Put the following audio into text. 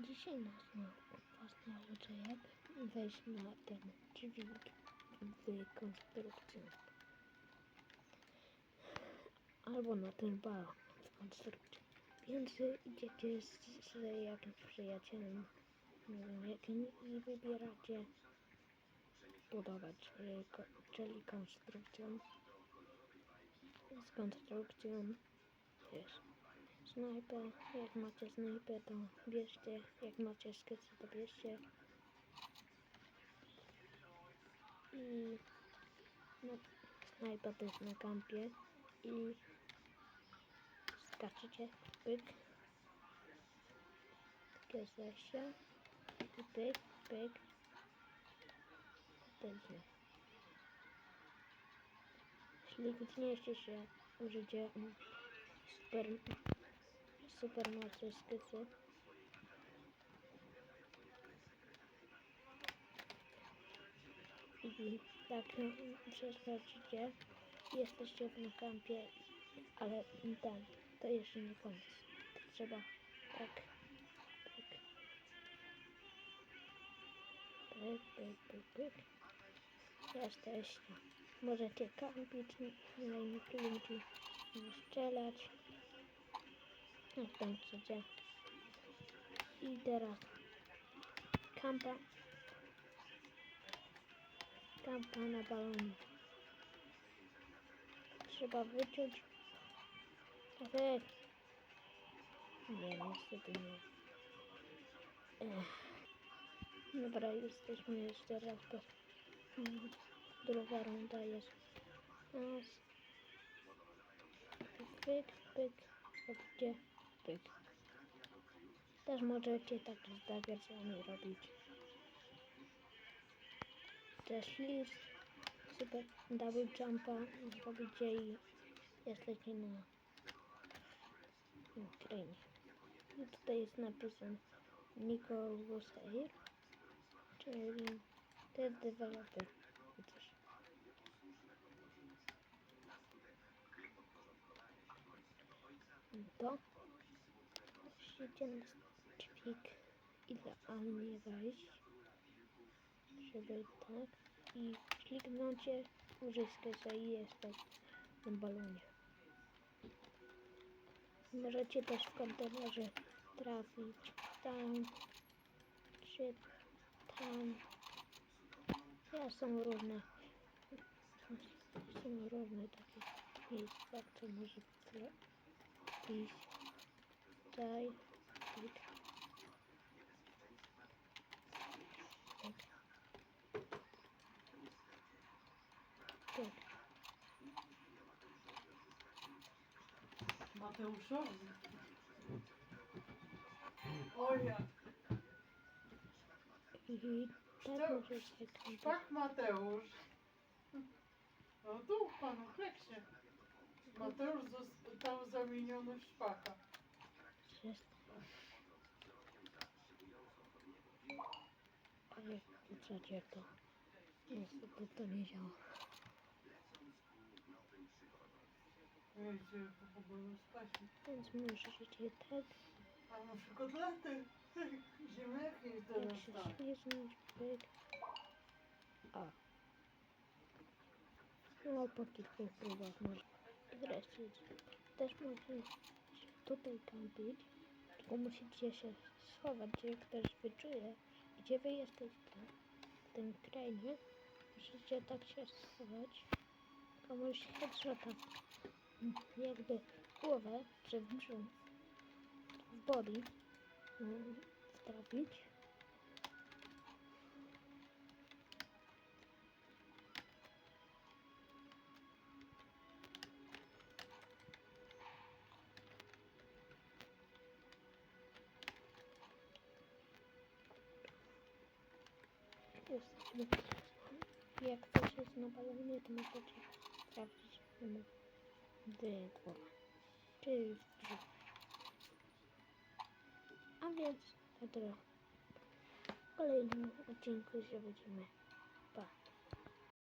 Dzisiaj nas na was nauczę jak wejść na ten dźwig w konstrukcji. Albo na ten balon w konstrukcji. Więc idziecie z, z jakimś przyjacielem, nie wiem jakim, i wybieracie budować, ko- czyli konstrukcją. Z konstrukcją wiesz, snajpę, jak macie snajpę to bierzcie, jak macie skycy to bierzcie. I no, snajpa to jest na kampie. I skaczecie, pyk, takie zejście. I pyk, pyk, będzie. Jeśli gniecie się, użycie super, skycy. I tak no, przeskoczycie, jesteście na kampie, ale ten, to jeszcze nie koniec. To trzeba tak, pyk, pyk, pyk, pyk, pyk. Jesteście. Możecie kampić na innych ludzi, strzelać. Jak tam chcecie. I teraz kampa. Kampa na balonie. Trzeba wyczuć. Wy. Nie, niestety nie. Ech. Dobra, jesteśmy jeszcze raz. Mm, Druga runda jest. Raz. Pyk, pyk, chodźcie, pyk. Też możecie tak z daggersami robić. Też list, super double jumpa zrobicie i jesteście na na krainie. I tutaj jest napisane Nicholas Air, czyli to jest deweloper. Widzisz? To musicie na dźwig idealnie wejść, żeby tak i kliknącie użyskać i jesteś na balonie. Możecie też w kontenerze trafić tam czy tam. Ja są różne są różne takie miejsca, co może iść. Tutaj. Pyk. Pyk. Mateuszowi. O ja. I tak Sztab- możecie kręcić. Szpak Mateusz. No tu panu Kleksie. Mateusz został zamieniony w szpaka. Jest. Wrzucacie to. Niestety to nie działa. Więc możecie tak, A na przykład laty. Ziemniaki jak się śliznąć, pyk. A. No po kilku próbach może. I wreszcie też możecie tutaj kampić. Tylko musicie się schować, gdzie ktoś wyczuje, gdzie wy jesteście. Tym krainie. Musicie tak się schować. Komuś headshota jakby w głowę, w brzuch, w body mm, trafić. Jesteśmy. Jak coś jest na balonie, to możecie trafić mu w głowę. Czy w brzuch. A więc jutro w kolejnym odcinku się będziemy